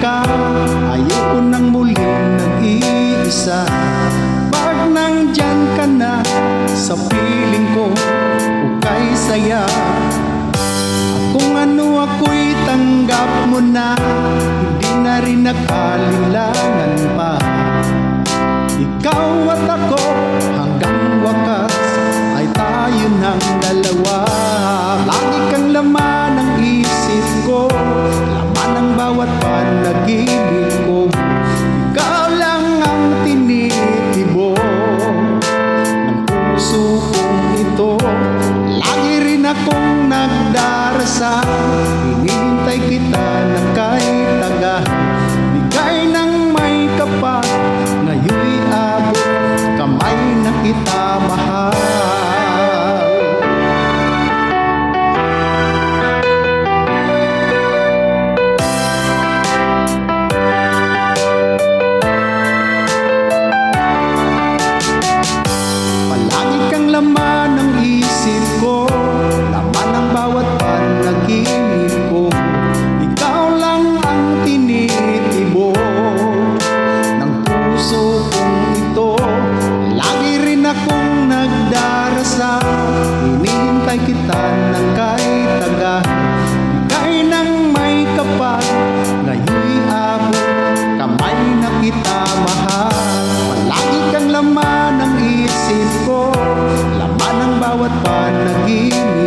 ka Ayoko nang muling nag-iisa. Pag nandyan ka na Sa piling ko? Ukay saya. At kung ano ako'y tanggap mo na Hindi na rin nakalilangan pa. Ikaw at ako Hanggang wakas Ay tayo ng dalawa. comigo. panaginip